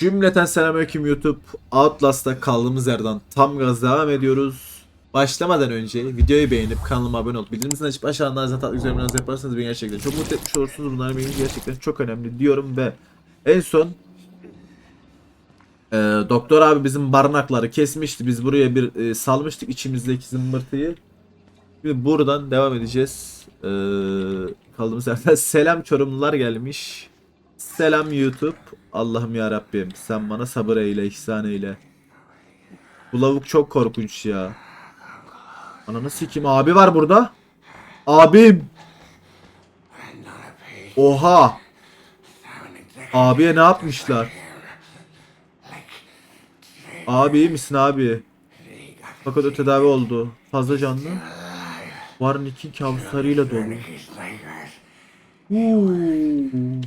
Cümleten selamünaleyküm YouTube. Outlast'ta kaldığımız yerden tam gaz devam ediyoruz. Başlamadan önce videoyu beğenip kanalıma abone olup bildirimleri açıp aşağıdan zaten üzerinden yaparsanız beni gerçekten çok mutlu etmiş olursunuz. Bunlar benim gerçekten çok önemli diyorum ve en son e, doktor abi bizim barınakları kesmişti. Biz buraya bir e, salmıştık içimizdeki zımbırtıyı. Şimdi buradan devam edeceğiz. E, kaldığımız yerden selam Çorumlular gelmiş. Selam YouTube. Allah'ım ya Rabbim sen bana sabır eyle, ihsan eyle. Bu lavuk çok korkunç ya. Ananı sikim abi var burada. Abim. Oha. Abiye ne yapmışlar? Abi iyi misin abi? Fakat o tedavi oldu. Fazla canlı. Warren iki kabuslarıyla dolu. Uuu.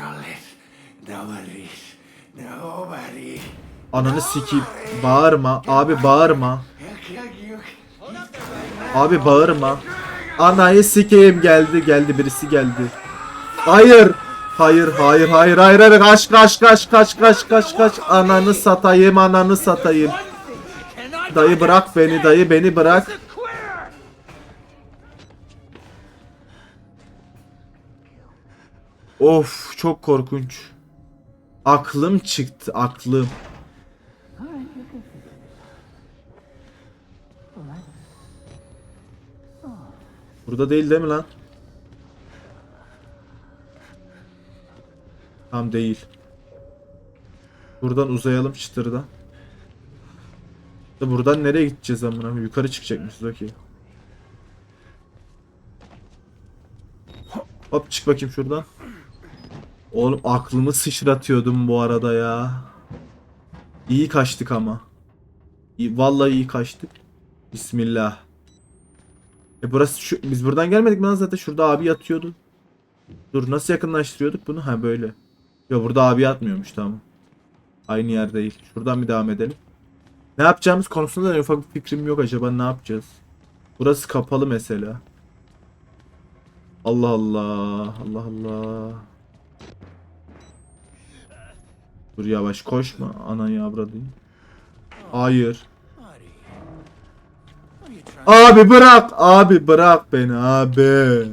İt. Nobody's. Nobody. Ananı sikip bağırma. Abi bağırma. Abi bağırma. Anayı sikeyim. Geldi geldi. Birisi geldi. Hayır. Hayır hayır hayır hayır hayır. Kaç kaç kaç kaç kaç kaç kaç. Ananı satayım ananı satayım. Dayı bırak beni dayı beni bırak Of çok korkunç aklım çıktı aklım Burada değil değil mi lan? Tam değil. Buradan uzayalım çıtırdan. Da buradan nereye gideceğiz amına? Yukarı çıkacakmışız okey. Hop çık bakayım şuradan. Oğlum aklımı sıçratıyordum bu arada ya. İyi kaçtık ama. Vallahi iyi kaçtık. Bismillah. E burası şu biz buradan gelmedik mi lan zaten şurada abi yatıyordu. Dur nasıl yakınlaştırıyorduk bunu? Ha böyle. Ya burada abi yatmıyormuş tamam. Aynı yer değil. Şuradan bir devam edelim. Ne yapacağımız konusunda da en ufak bir fikrim yok acaba ne yapacağız? Burası kapalı mesela. Allah Allah. Allah Allah. Dur yavaş koşma. Anayı avradayım. Hayır. Abi bırak. Abi bırak beni abi.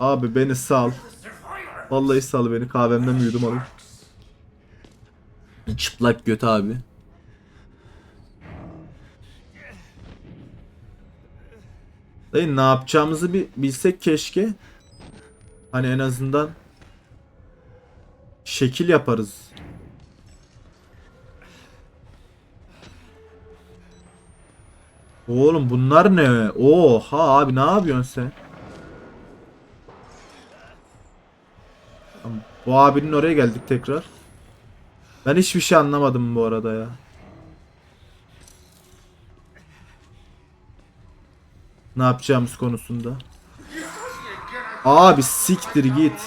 Abi beni sal. Vallahi sal beni kahvemden bir yudum alayım. Çıplak göt abi. Dayı ne yapacağımızı bir bilsek keşke. Hani en azından şekil yaparız. Oğlum bunlar ne? Oha abi ne yapıyorsun sen? Bu abinin oraya geldik tekrar. Ben hiçbir şey anlamadım bu arada ya. Ne yapacağımız konusunda. Abi siktir git.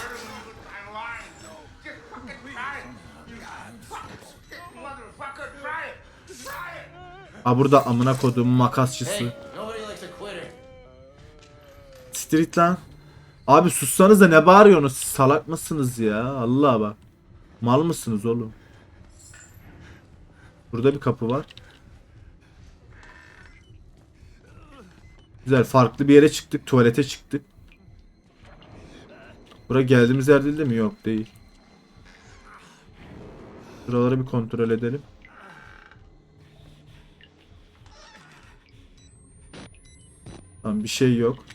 Ha burada amına koduğum makasçısı. Street lan. Abi sussanız da ne bağırıyorsunuz? Siz Salak mısınız ya? Allah bak. Mal mısınız oğlum? Burada bir kapı var. Güzel farklı bir yere çıktık. Tuvalete çıktık. Bura geldiğimiz yer değil, değil mi? Yok değil. Şuraları bir kontrol edelim. Tamam bir şey yok.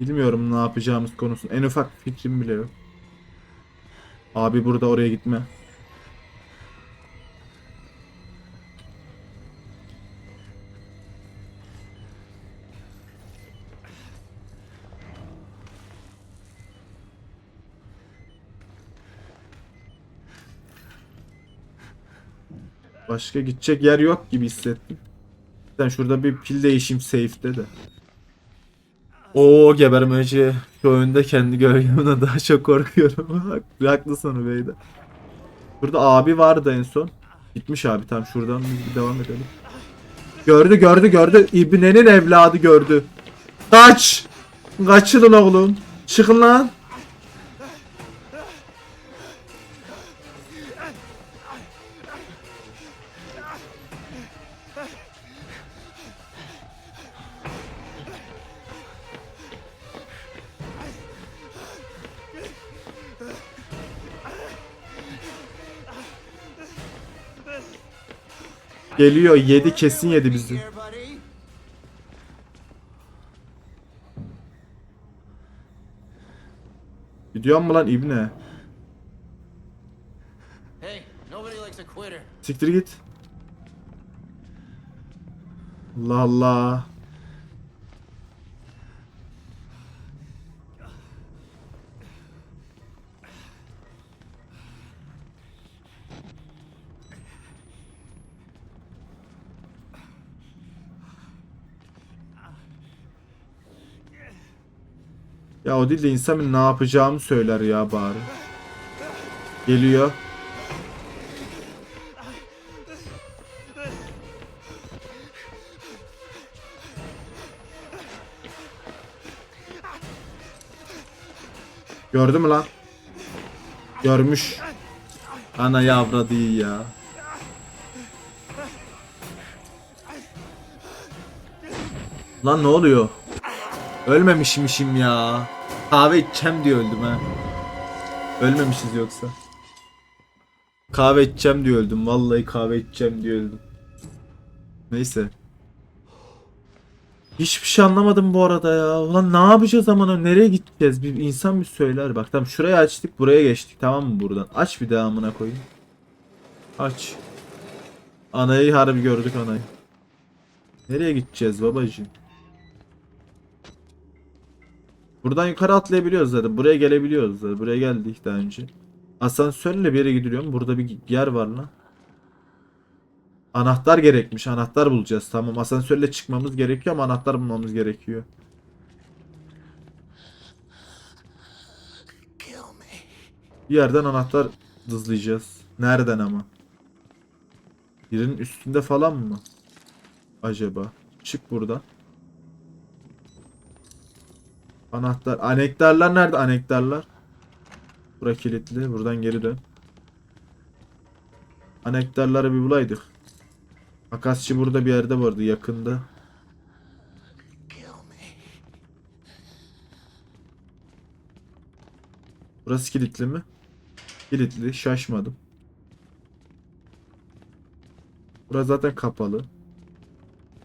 Bilmiyorum ne yapacağımız konusunda. En ufak fikrim bile yok. Abi burada oraya gitme. Başka gidecek yer yok gibi hissettim. Ben şurada bir pil değişim safe'de de. Oo gebermeci. Şu oyunda kendi gölgemden daha çok korkuyorum. Hak- Haklısın Beyde. Burada abi vardı en son. Gitmiş abi tam şuradan biz bir devam edelim. Gördü gördü gördü. İbnenin evladı gördü. Kaç! Kaçın oğlum. Çıkın lan. Geliyor yedi kesin yedi bizi. Gidiyor mu lan İbne? Siktir git. Allah Allah. O değil de insan ne yapacağımı söyler ya bari. Geliyor. Gördü mü lan? Görmüş. Ana yavra değil ya. Lan ne oluyor? Ölmemişmişim ya. Kahve içeceğim diye öldüm ha. Ölmemişiz yoksa. Kahve içeceğim diye öldüm. Vallahi kahve içeceğim diye öldüm. Neyse. Hiçbir şey anlamadım bu arada ya. Ulan ne yapacağız ama nereye gideceğiz? Bir insan bir söyler. Bak tamam şurayı açtık buraya geçtik tamam mı buradan? Aç bir daha amına koyayım. Aç. Anayı harbi gördük anayı. Nereye gideceğiz babacığım? Buradan yukarı atlayabiliyoruz zaten. Buraya gelebiliyoruz zaten. Buraya geldik daha önce. Asansörle bir yere gidiliyor mu? Burada bir yer var lan. Anahtar gerekmiş. Anahtar bulacağız. Tamam asansörle çıkmamız gerekiyor ama anahtar bulmamız gerekiyor. Bir yerden anahtar dızlayacağız. Nereden ama? Birinin üstünde falan mı? Acaba. Çık buradan. Anahtar. Anektarlar nerede anektarlar? Bura kilitli. Buradan geri dön. Anektarları bir bulaydık. Makasçı burada bir yerde vardı yakında. Burası kilitli mi? Kilitli. Şaşmadım. Burası zaten kapalı.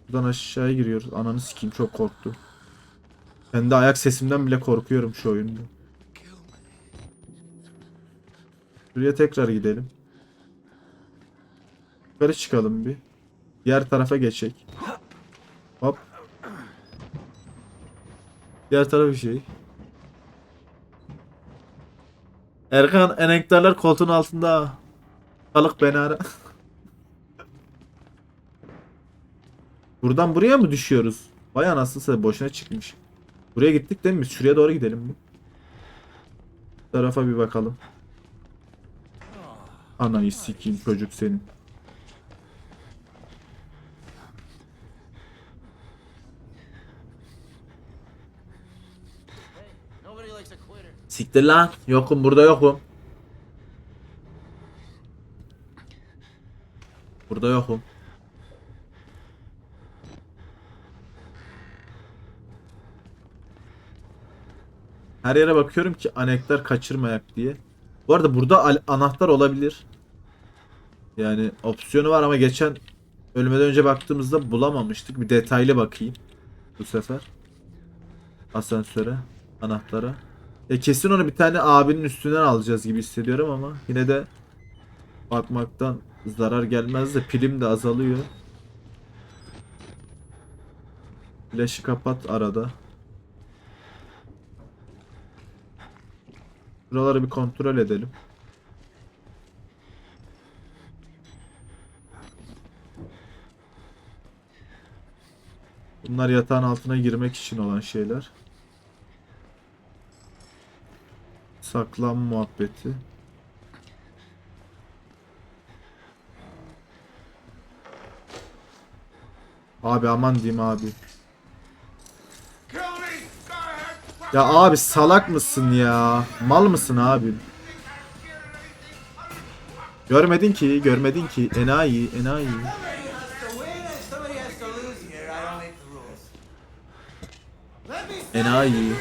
Buradan aşağıya giriyoruz. Ananı sikeyim çok korktum. Ben de ayak sesimden bile korkuyorum şu oyunda. Buraya tekrar gidelim. Yukarı çıkalım bir. Diğer tarafa geçecek. Hop. Diğer taraf bir şey. Erkan enektarlar koltuğun altında. Balık beni ara. Buradan buraya mı düşüyoruz? Vay anasını boşuna çıkmış. Buraya gittik değil mi? Şuraya doğru gidelim. Bu tarafa bir bakalım. Anayı sikeyim çocuk senin. Siktir lan. Yokum burada yokum. Burada yokum. Her yere bakıyorum ki anektar kaçırmayak diye. Bu arada burada anahtar olabilir. Yani opsiyonu var ama geçen ölmeden önce baktığımızda bulamamıştık. Bir detaylı bakayım bu sefer. Asansöre, anahtara. Ya kesin onu bir tane abinin üstünden alacağız gibi hissediyorum ama yine de bakmaktan zarar gelmez de pilim de azalıyor. Flash'ı kapat arada. Buraları bir kontrol edelim. Bunlar yatağın altına girmek için olan şeyler. Saklan muhabbeti. Abi aman diyeyim abi. Ya abi salak mısın ya? Mal mısın abi? Görmedin ki, görmedin ki. Enayi, enayi. Enayi.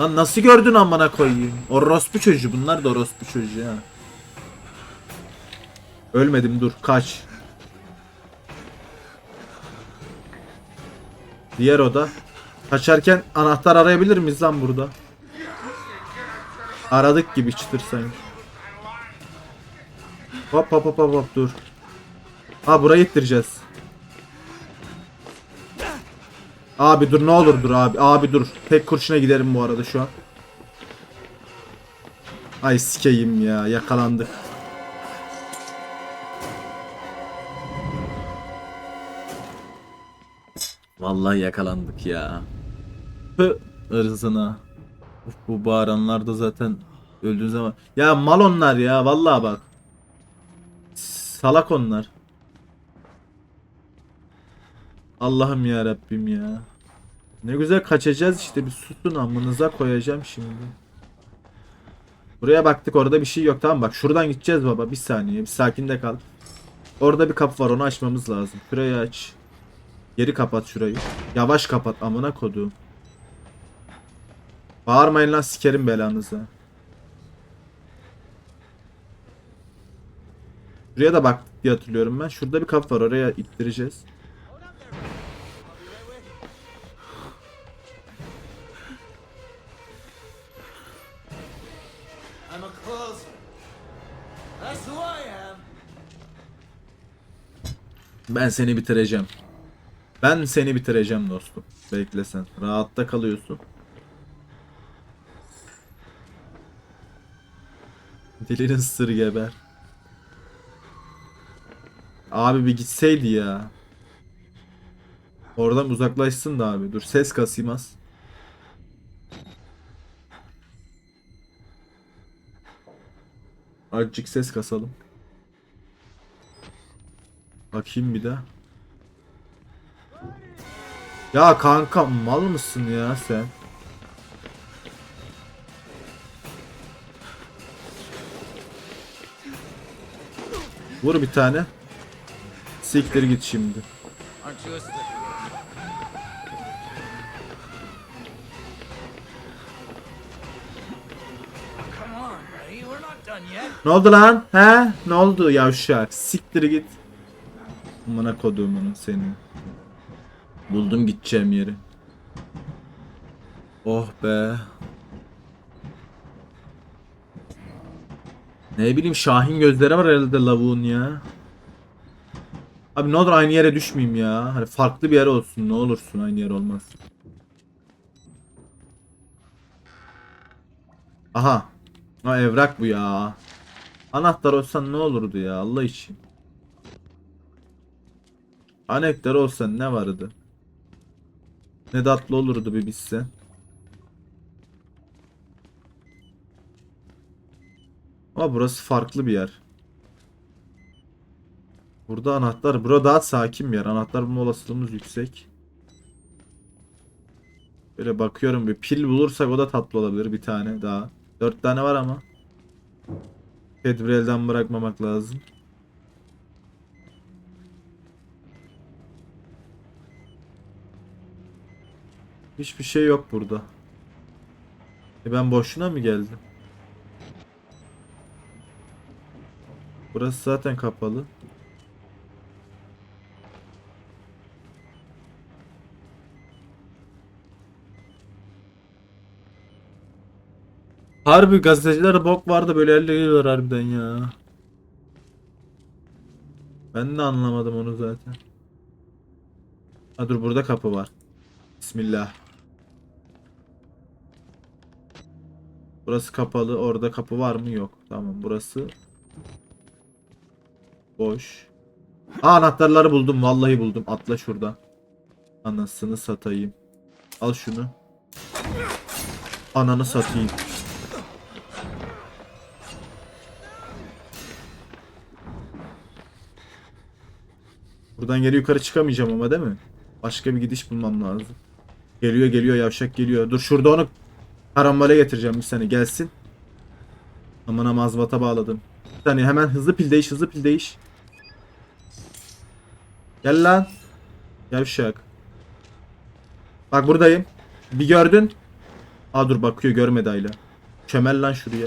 Lan nasıl gördün amına koyayım? Orospu çocuğu. Bunlar da orospu çocuğu ha. Ölmedim dur kaç. Diğer oda. Kaçarken anahtar arayabilir miyiz lan burada? Aradık gibi çıtır sanki. Hop hop hop hop hop dur. Ha burayı ittireceğiz. Abi dur ne olur dur abi. Abi dur. Tek kurşuna giderim bu arada şu an. Ay sikeyim ya yakalandık. Vallahi yakalandık ya. Hı ırzına. Uf, bu bağıranlar da zaten öldüğün zaman. Ya mal onlar ya vallahi bak. Salak onlar. Allah'ım ya Rabbim ya. Ne güzel kaçacağız işte bir susun amınıza koyacağım şimdi. Buraya baktık orada bir şey yok tamam bak şuradan gideceğiz baba bir saniye bir sakin de kal. Orada bir kapı var onu açmamız lazım. Şurayı aç. Geri kapat şurayı. Yavaş kapat amına koduğum. Bağırmayın lan sikerim belanızı. Şuraya da baktık diye hatırlıyorum ben. Şurada bir kapı var oraya ittireceğiz. Ben seni bitireceğim. Ben seni bitireceğim dostum. Bekle sen. Rahatta kalıyorsun. Dilinin sır geber. Abi bir gitseydi ya. Oradan uzaklaşsın da abi. Dur ses kasayım az. Azıcık ses kasalım. Bakayım bir daha. Ya kanka mal mısın ya sen? Vur bir tane. Siktir git şimdi. Ne oldu lan? He? Ne oldu yavşak? Siktir git. Amına koduğumun senin. Buldum gideceğim yeri. Oh be. Ne bileyim Şahin gözleri var herhalde lavuğun ya. Abi ne olur aynı yere düşmeyeyim ya. Hani farklı bir yer olsun ne olursun aynı yer olmaz. Aha. Ha evrak bu ya. Anahtar olsan ne olurdu ya Allah için. Anahtar olsan ne vardı? Ne tatlı olurdu bir bilsen. Ama burası farklı bir yer. Burada anahtar. Burada daha sakin bir yer. Anahtar bulma olasılığımız yüksek. Böyle bakıyorum bir pil bulursak o da tatlı olabilir bir tane daha. Dört tane var ama. Tedbiri elden bırakmamak lazım. Hiçbir şey yok burada. E ben boşuna mı geldim? Burası zaten kapalı. Harbi gazeteciler bok vardı böyle yerleriyorlar harbiden ya. Ben de anlamadım onu zaten. Ha dur burada kapı var. Bismillah. Burası kapalı. Orada kapı var mı? Yok. Tamam burası Boş. Aa anahtarları buldum. Vallahi buldum. Atla şurada. Anasını satayım. Al şunu. Ananı satayım. Buradan geri yukarı çıkamayacağım ama değil mi? Başka bir gidiş bulmam lazım. Geliyor geliyor yavşak geliyor. Dur şurada onu karambole getireceğim bir sene gelsin. Aman ama azvata bağladım. Bir saniye hemen hızlı pil değiş hızlı pil değiş. Gel lan. Yavşak. Bak buradayım. Bir gördün. Aa dur bakıyor görmedi Ayla. Çömel lan şuraya.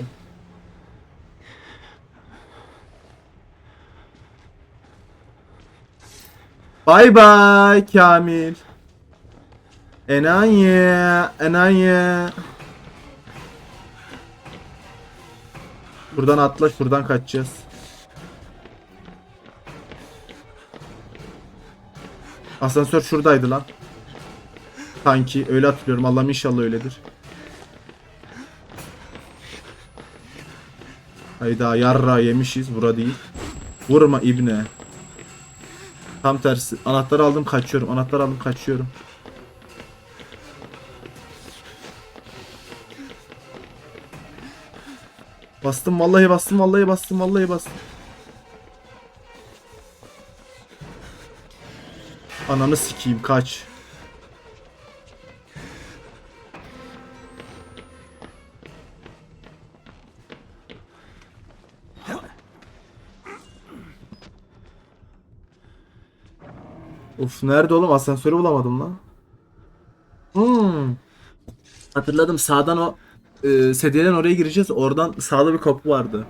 Bay bay Kamil. Enayi, enayi. Buradan atla, şuradan kaçacağız. Asansör şuradaydı lan. Sanki öyle hatırlıyorum. Allah'ım inşallah öyledir. Hayda yarra yemişiz. Bura değil. Vurma ibne. Tam tersi. Anahtarı aldım kaçıyorum. Anahtarı aldım kaçıyorum. Bastım vallahi bastım vallahi bastım vallahi bastım. Ananı sikeyim kaç. Uf nerede oğlum asansörü bulamadım lan. Hmm. Hatırladım sağdan o e, sedyeden oraya gireceğiz. Oradan sağda bir kapı vardı.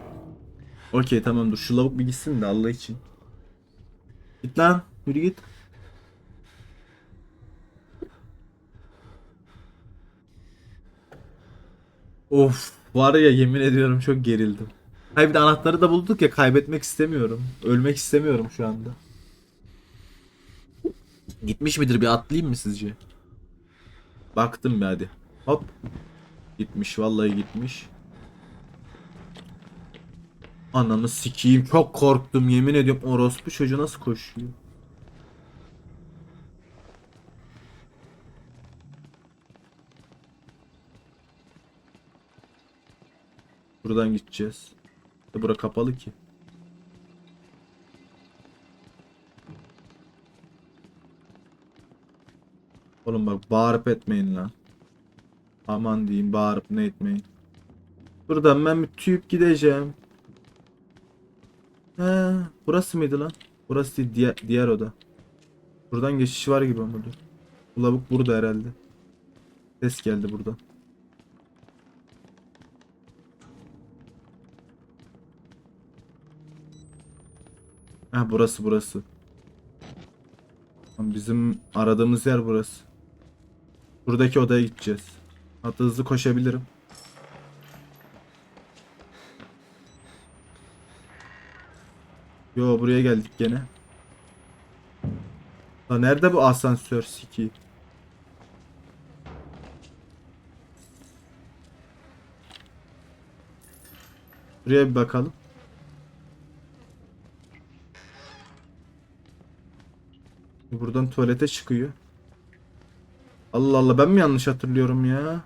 Okey tamam dur şu lavuk bir gitsin de Allah için. Git lan yürü git. Of var ya yemin ediyorum çok gerildim. Hayır bir de anahtarı da bulduk ya kaybetmek istemiyorum. Ölmek istemiyorum şu anda. Gitmiş midir bir atlayayım mı sizce? Baktım bir hadi. Hop. Gitmiş vallahi gitmiş. Ananı sikeyim çok korktum yemin ediyorum orospu çocuğu nasıl koşuyor? Buradan gideceğiz. E bura kapalı ki. Oğlum bak bağırıp etmeyin lan. Aman diyeyim bağırıp ne etmeyin. Buradan ben bir tüyüp gideceğim. He, burası mıydı lan? Burası diğer, diğer oda. Buradan geçiş var gibi ama dur. Bu burada herhalde. Ses geldi buradan. Ha burası burası. Bizim aradığımız yer burası. Buradaki odaya gideceğiz. Hatta hızlı koşabilirim. Yo buraya geldik gene. La nerede bu asansör siki? Buraya bir bakalım. Buradan tuvalete çıkıyor. Allah Allah ben mi yanlış hatırlıyorum ya?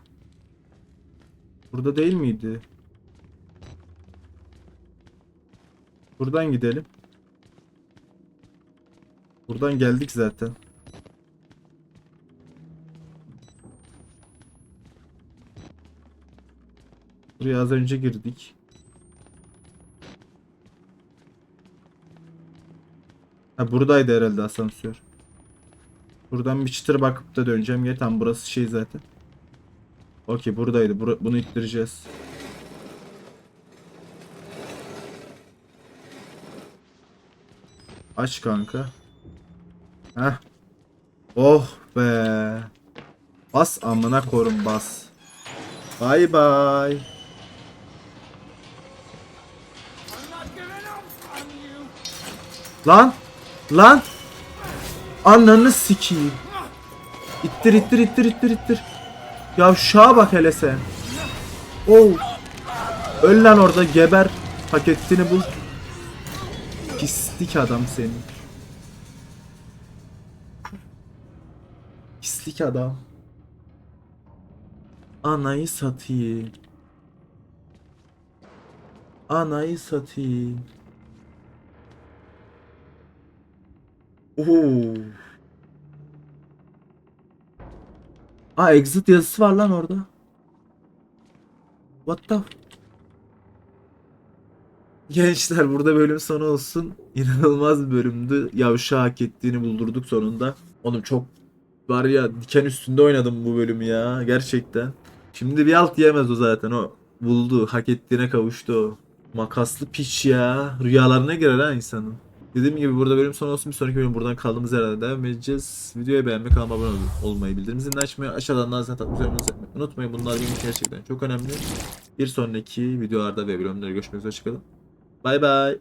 Burada değil miydi? Buradan gidelim. Buradan geldik zaten. Buraya az önce girdik. Ha buradaydı herhalde asansör. Buradan bir çıtır bakıp da döneceğim. Ya tam burası şey zaten. Okey buradaydı. Bura- bunu ittireceğiz. Aç kanka. Heh. Oh be. Bas amına korum bas. Bay bay. Lan. Lan. Ananı sikeyim. İttir ittir ittir ittir ittir. Ya şaha bak hele sen. Oh. Öl lan orada geber. Paketini bul. Pislik adam senin. Pislik adam. Anayı satayım. Anayı satayım. Oo. Aa exit yazısı var lan orada. What the Gençler burada bölüm sonu olsun. İnanılmaz bir bölümdü. Yavşa hak ettiğini buldurduk sonunda. Oğlum çok var ya diken üstünde oynadım bu bölümü ya. Gerçekten. Şimdi bir alt yemez o zaten o. Buldu. Hak ettiğine kavuştu o. Makaslı piç ya. Rüyalarına girer ha insanın. Dediğim gibi burada bölüm sonu olsun. Bir sonraki bölüm buradan kaldığımız yerden devam edeceğiz. Videoyu beğenmeyi, kanalıma abone ol- olmayı, bildirim zilini açmayı, aşağıdan da zaten üzerimize unutmayın. Bunlar benim gerçekten çok önemli. Bir sonraki videolarda ve bölümlerde görüşmek üzere. Hoşçakalın. Bay bay.